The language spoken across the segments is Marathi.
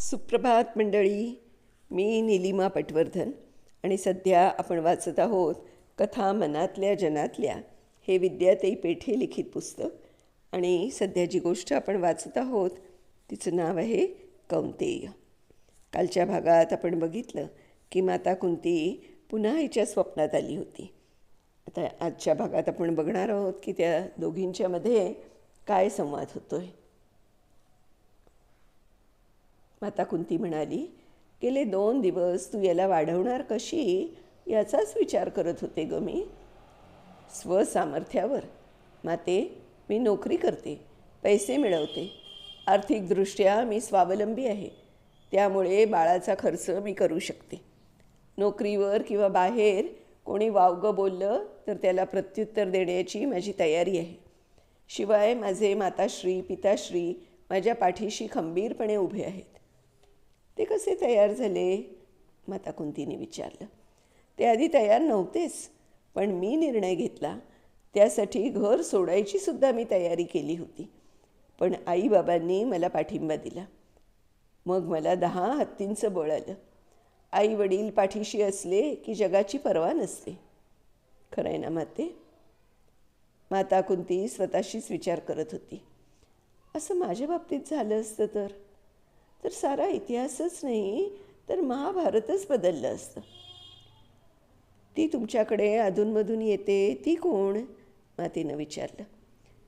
सुप्रभात मंडळी. मी निलिमा पटवर्धन आणि सध्या आपण वाचत आहोत कथा मनातल्या जनातल्या. हे विद्याताई पेठे लिखित पुस्तक आणि सध्या जी गोष्ट आपण वाचत आहोत. तिचं नाव आहे कौंतेय. कालच्या भागात आपण बघितलं की माता कुंती पुन्हा हिच्या स्वप्नात आली होती. आता आजच्या भागात आपण बघणार आहोत की त्या दोघींच्यामध्ये काय संवाद होतो आहे माता कुंती म्हणाली गेले दोन दिवस तू याला वाढवणार कशी? याचाच विचार करत होते ग मी. स्वसामर्थ्यावर. माते मी नोकरी करते पैसे मिळवते. आर्थिकदृष्ट्या मी स्वावलंबी आहे त्यामुळे बाळाचा खर्च मी करू शकते. नोकरीवर किंवा बाहेर कोणी वावगं बोललं तर त्याला प्रत्युत्तर देण्याची माझी तयारी आहे. शिवाय माझे माताश्री पिताश्री माझ्या पाठीशी खंबीरपणे उभे आहेत. ते कसे तयार झाले? माता कुंतीने विचारलं. ते आधी तयार नव्हतेच पण मी निर्णय घेतला. त्यासाठी घर सोडायची सुद्धा मी तयारी केली होती. पण आईबाबांनी मला पाठिंबा दिला. मग मला दहा हत्तींचं बळ आलं. आई वडील पाठीशी असले की जगाची पर्वा नसते. खरं आहे ना माते? माता कुंती स्वतःशीच विचार करत होती. असं माझ्या बाबतीत झालं असतं तर? तर सारा इतिहासच नाही तर महाभारतच बदललं असतं. ती तुमच्याकडे अधूनमधून येते ती कोण? मातेनं विचारलं.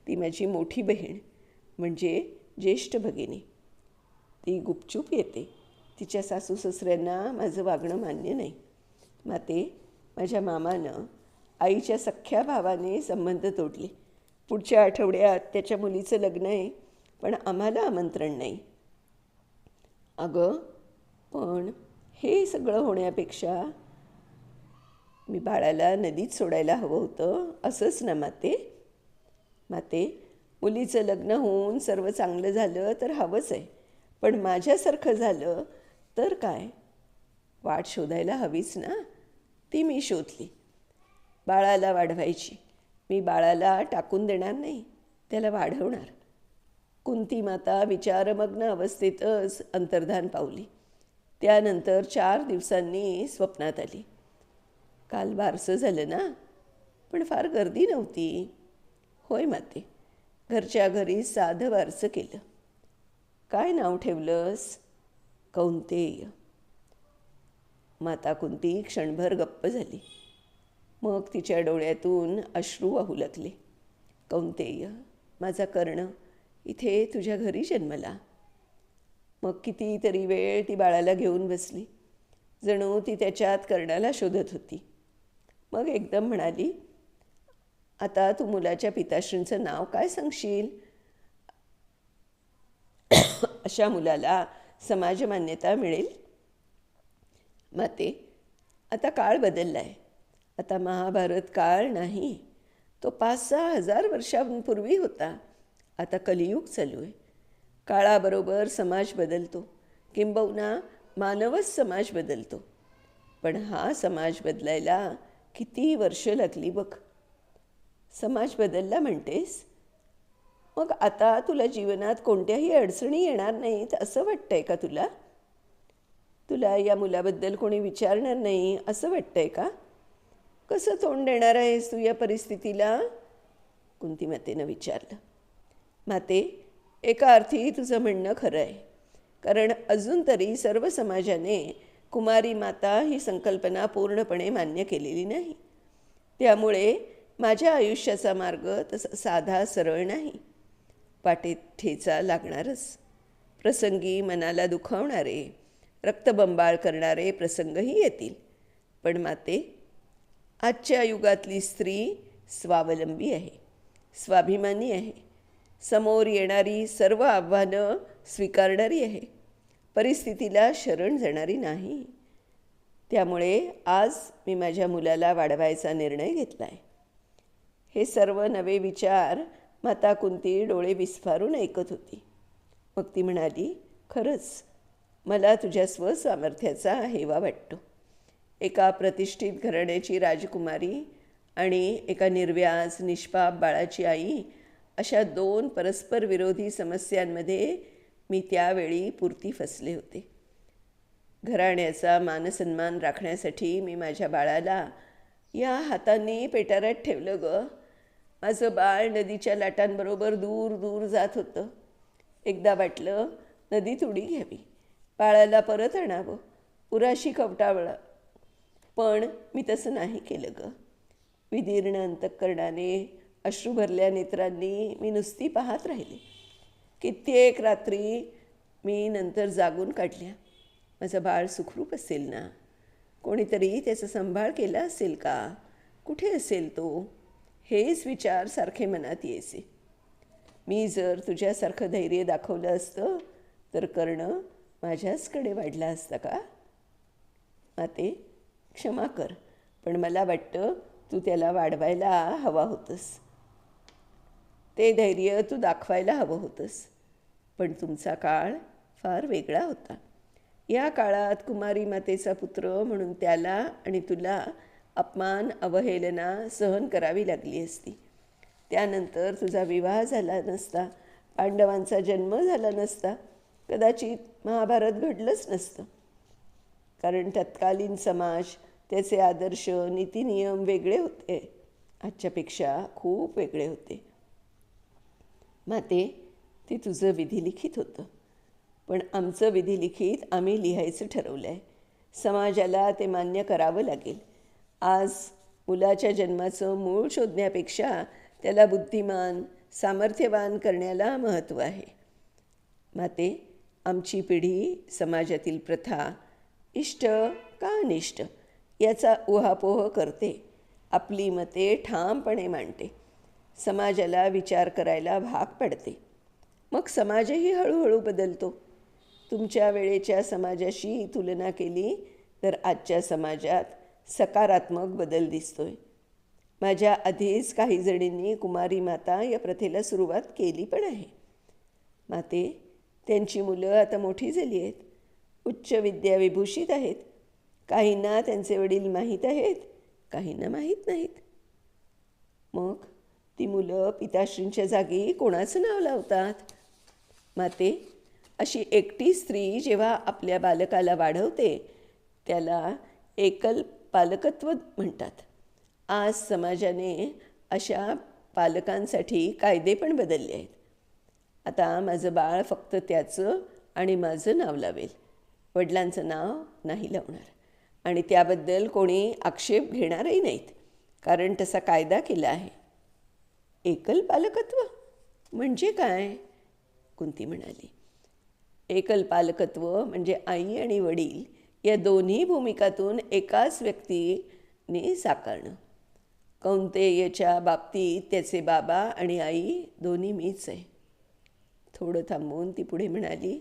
ती माझी मोठी बहीण म्हणजे ज्येष्ठ भगिनी. ती गुपचूप येते. तिच्या सासू ससऱ्यांना माझं वागणं मान्य नाही. माते माझ्या मामानं आईच्या सख्ख्या भावाने संबंध तोडले. पुढच्या आठवड्यात त्याच्या मुलीचं लग्न आहे पण आम्हाला आमंत्रण नाही. अगं पण हे सगळं होण्यापेक्षा मी बाळाला नदीत सोडायला हवं होतं असंच ना माते? माते मुलीचं लग्न होऊन सर्व चांगलं झालं तर हवंच आहे पण माझ्यासारखं झालं तर काय? वाट शोधायला हवीच ना? ती मी शोधली. बाळाला वाढवायची. मी बाळाला टाकून देणार नाही त्याला वाढवणार. कुंती माता विचारमग्न अवस्थेतच अंतर्धान पावली. त्यानंतर चार दिवसांनी स्वप्नात आली. काल बारसं झालं ना? पण फार गर्दी नव्हती. होय माते घरच्या घरी साधं बारसं केलं. काय नाव ठेवलंस? कौंतेय. माता कुंती क्षणभर गप्प झाली. मग तिच्या डोळ्यातून अश्रू वाहू लागले. कौंतेय माझा कर्ण इथे तुझ्या घरी जन्मला. मग कितीतरी वेळ ती बाळाला घेऊन बसली. जणू ती त्याच्यात कर्णाला शोधत होती. मग एकदम म्हणाली आता तू मुलाच्या पिताश्रींचं नाव काय सांगशील? अशा मुलाला समाज मान्यता मिळेल? माते आता काळ बदलला आहे आता महाभारत काळ नाही. तो पाच सहा हजार वर्षांपूर्वी होता. आता कलियुग चालू आहे. काळाबरोबर समाज बदलतो. किंबहुना मानवच समाज बदलतो. पण हा समाज बदलायला किती वर्ष लागली बघ. समाज बदलला म्हणतेस? मग आता तुला जीवनात कोणत्याही अडचणी येणार नाहीत असं वाटतंय का तुला? तुला या मुलाबद्दल कोणी विचारणार नाही असं वाटतंय का? कसं तोंड देणार आहेस तू या परिस्थितीला? कुंतीमतेनं विचारलं. माते एका अर्थी तुझं म्हणणं खरं आहे. कारण अजून तरी सर्व समाजाने कुमारी माता ही संकल्पना पूर्णपणे मान्य केलेली नाही. त्यामुळे माझ्या आयुष्याचा मार्ग तसा साधा सरळ नाही. वाटेत ठेचा लागणारच. प्रसंगी मनाला दुखावणारे रक्तबंबाळ करणारे प्रसंगही येतील. पण माते आजच्या युगातली स्त्री स्वावलंबी आहे स्वाभिमानी आहे. समोर येणारी सर्व आव्हानं स्वीकारणारी आहे. परिस्थितीला शरण जाणारी नाही. त्यामुळे आज मी माझ्या मुलाला वाढवायचा निर्णय घेतला आहे हे सर्व नवे विचार माता कुंती डोळे विस्फारून ऐकत होती. मग ती म्हणाली खरंच मला तुझ्या स्वसामर्थ्याचा हेवा वाटतो. एका प्रतिष्ठित घराण्याची राजकुमारी आणि एका निर्व्याज निष्पाप बाळाची आई अशा दोन परस्पर विरोधी समस्यांमध्ये मी त्यावेळी पुरती फसले होते. घराण्याचा मानसन्मान राखण्यासाठी मी माझ्या बाळाला या हातांनी पेटाऱ्यात ठेवलं ग. माझं बाळ नदीच्या लाटांबरोबर दूर दूर जात होतं. एकदा वाटलं नदीत उडी घ्यावी. बाळाला परत आणावं. पुराशी कवटावळा. पण मी तसं नाही केलं ग. विदीर्ण अंतकरणाने अश्रू भरल्या नेत्रांनी मी नुसती पाहत राहिली. कित्येक रात्री मी नंतर जागून काढल्या. माझं बाळ सुखरूप असेल ना? कोणीतरी त्याचा सांभाळ केला असेल का? कुठे असेल तो? हेच विचार सारखे मनात यायचे. मी जर तुझ्यासारखं धैर्य दाखवलं असतं तर कर्ण माझ्याचकडे वाढला असता का? माते क्षमा कर पण मला वाटतं तू त्याला वाढवायला हवा होतंस. ते धैर्य तू दाखवायला हवं होतंस. पण तुमचा काळ फार वेगळा होता. या काळात कुमारी मातेचा पुत्र म्हणून त्याला आणि तुला अपमान अवहेलना सहन करावी लागली असती. त्यानंतर तुझा विवाह झाला नसता. पांडवांचा जन्म झाला नसता. कदाचित महाभारत घडलंच नसतं. कारण तत्कालीन समाज त्याचे आदर्श नीतिनियम वेगळे होते. आजच्यापेक्षा खूप वेगळे होते. माते ते तुझं विधिलिखित होतं. पण आमचं विधिलिखित आम्ही लिहायचं ठरवलं आहे समाजाला ते मान्य करावं लागेल. आज मुलाच्या जन्माचं मूळ शोधण्यापेक्षा त्याला बुद्धिमान सामर्थ्यवान करण्याला महत्त्व आहे. माते आमची पिढी समाजातील प्रथा इष्ट का अनिष्ट याचा उहापोह करते. आपली मते ठामपणे मांडते. समाजाला विचार करायला भाग पडते. मग समाजही हळूहळू बदलतो. तुमच्या वेळेच्या समाजाशी तुलना केली तर आजच्या समाजात सकारात्मक बदल दिसतोय. माझ्या आधीच काही जणींनी कुमारी माता या प्रथेला सुरुवात केली पण आहे. माते त्यांची मुलं आता मोठी झाली आहेत. उच्च विद्या विभूषित आहेत. काहींना त्यांचे वडील माहीत आहेत काहींना माहीत नाहीत. मग ती मुलं पिताश्रींच्या जागी कोणाचं नाव लावतात? माते अशी एकटी स्त्री जेव्हा आपल्या बालकाला वाढवते त्याला एकल पालकत्व म्हणतात. आज समाजाने अशा पालकांसाठी कायदे पण बदलले आहेत. आता माझं बाळ फक्त त्याचं आणि माझं नाव लावेल. वडिलांचं नाव नाही लावणार. आणि त्याबद्दल कोणी आक्षेप घेणारही नाहीत. कारण तसा कायदा केला आहे. एकल पालकत्व? म्हणजे काय? कुंती म्हणाली. एकल पालकत्व म्हणजे आई आणि वडील या दोन्ही भूमिकातून एकाच व्यक्तीने साकारणं. कौंतेयच्या बाबतीत त्याचे बाबा आणि आई दोन्ही मीच आहे. थोडं थांबून ती पुढे म्हणाली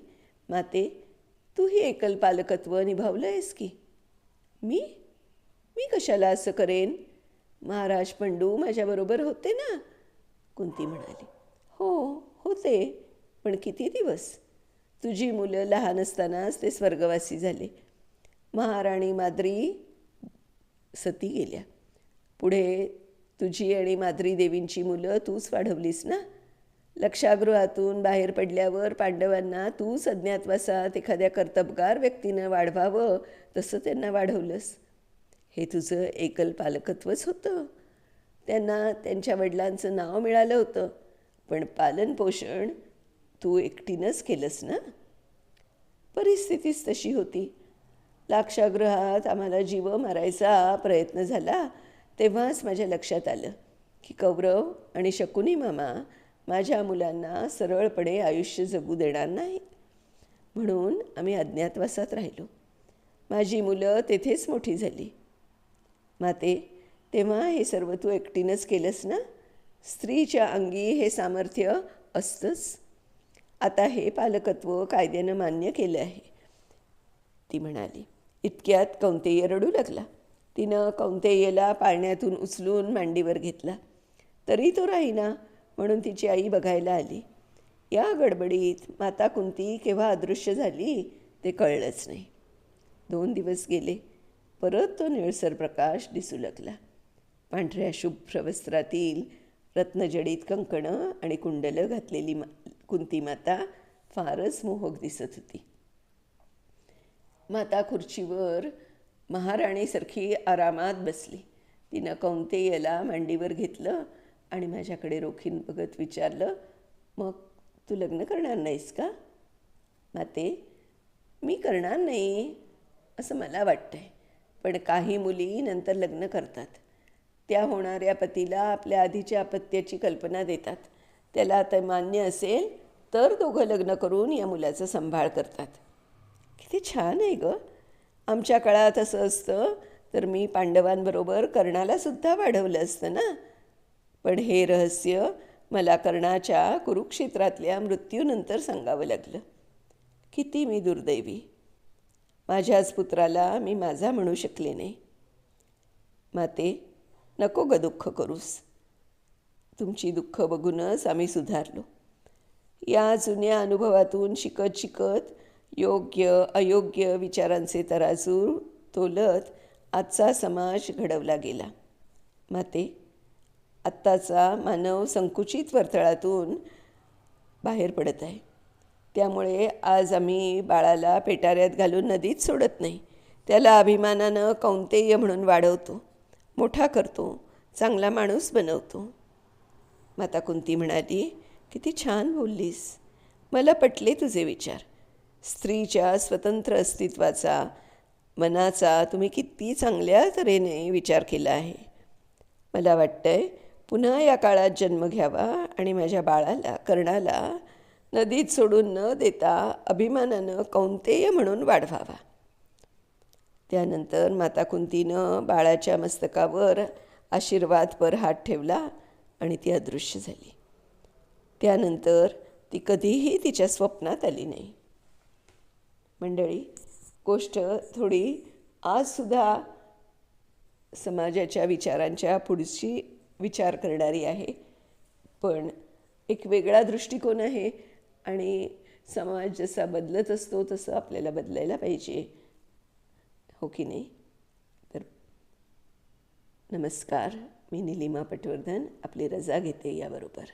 माते तूही एकल पालकत्व निभावलं आहेस की? मी? मी कशाला असं करेन? महाराज पंडू माझ्याबरोबर होते ना? कुंती म्हणाली. हो होते पण किती दिवस? तुझी मुलं लहान असतानाच ते स्वर्गवासी झाले. महाराणी माद्री सती गेल्या. पुढे तुझी आणि माद्री देवींची मुलं तूच वाढवलीस ना? लक्षागृहातून बाहेर पडल्यावर पांडवांना तूच अज्ञातवासात एखाद्या कर्तबगार व्यक्तीनं वाढवावं तसं त्यांना वाढवलंस. हे तुझं एकल पालकत्वच होतं. त्यांना त्यांच्या वडिलांचं नाव मिळालं होतं. पण पालनपोषण तू एकटीनंच केलंस ना? परिस्थितीच तशी होती. लाक्षागृहात आम्हाला जीव मारायचा प्रयत्न झाला तेव्हाच माझ्या लक्षात आलं की कौरव आणि शकुनी मामा माझ्या मुलांना सरळपणे आयुष्य जगू देणार नाही. म्हणून आम्ही अज्ञातवासात राहिलो. माझी मुलं तेथेच मोठी झाली. माते तेव्हा हे सर्व तू एकटीनंच केलंस ना? स्त्रीच्या अंगी हे सामर्थ्य असतंच. आता हे पालकत्व कायद्यानं मान्य केलं आहे. ती म्हणाली इतक्यात कौंतेय रडू लागला. तिनं कौंतेयला पाळण्यातून उचलून मांडीवर घेतला. तरी तो राहीना म्हणून तिची आई बघायला आली. या गडबडीत माता कुंती केव्हा अदृश्य झाली ते कळलंच नाही. दोन दिवस गेले. परत तो निळसर प्रकाश दिसू लागला. पांढऱ्या शुभ्र वस्त्रातील रत्नजडित कंकणं आणि कुंडलं घातलेली मा कुंती माता फारच मोहक दिसत होती. माता खुर्चीवर महाराणीसारखी आरामात बसली. तिनं कौंतेयला मांडीवर घेतलं आणि माझ्याकडे रोखीन बघत विचारलं मग तू लग्न करणार नाहीस का? माते मी करणार नाही असं मला वाटतंय. पण काही मुली नंतर लग्न करतात. त्या होणाऱ्या पतीला आपल्या आधीच्या अपत्याची कल्पना देतात. त्याला आता मान्य असेल तर दोघं लग्न करून या मुलाचा सांभाळ करतात. किती छान आहे गं. आमच्या काळात असं असतं तर मी पांडवांबरोबर कर्णालासुद्धा वाढवलं असतं ना? पण हे रहस्य मला कर्णाच्या कुरुक्षेत्रातल्या मृत्यूनंतर सांगावं लागलं. किती मी दुर्दैवी. माझ्याच पुत्राला मी माझा म्हणू शकले नाही. माते नको ग दुःख करूस. तुमची दुःख बघूनच आम्ही सुधारलो. या जुन्या अनुभवातून शिकत शिकत योग्य अयोग्य विचारांचे तराजूर तोलत आजचा समाज घडवला गेला. माते आत्ताचा मानव संकुचित वर्तळातून बाहेर पडत आहे. त्यामुळे आज आम्ही बाळाला पेटाऱ्यात घालून नदीत सोडत नाही. त्याला अभिमानानं कौंतेय म्हणून वाढवतो. मोठा करतो चांगला माणूस बनवतो. माता कुंती म्हणाली किती छान बोललीस. मला पटले तुझे विचार. स्त्रीच्या स्वतंत्र अस्तित्वाचा मनाचा तुम्ही किती चांगल्या तऱ्हेने विचार केला आहे. मला वाटतंय पुन्हा या काळात जन्म घ्यावा आणि माझ्या बाळाला कर्णाला नदीत सोडून न देता अभिमानानं कौंतेय म्हणून वाढवावा. त्यानंतर माता कुंतीनं बाळाच्या मस्तकावर आशीर्वादपर हात ठेवला आणि ती अदृश्य झाली. त्यानंतर ती कधीही तिच्या स्वप्नात आली नाही. मंडळी गोष्ट थोडी आजसुद्धा समाजाच्या विचारांच्या पुढची विचार करणारी आहे. पण एक वेगळा दृष्टिकोन आहे आणि समाज जसा बदलत असतो तसं आपल्याला बदलायला पाहिजे. हो की नाही? तर नमस्कार मी निलिमा पटवर्धन आपली रजा घेते याबरोबर.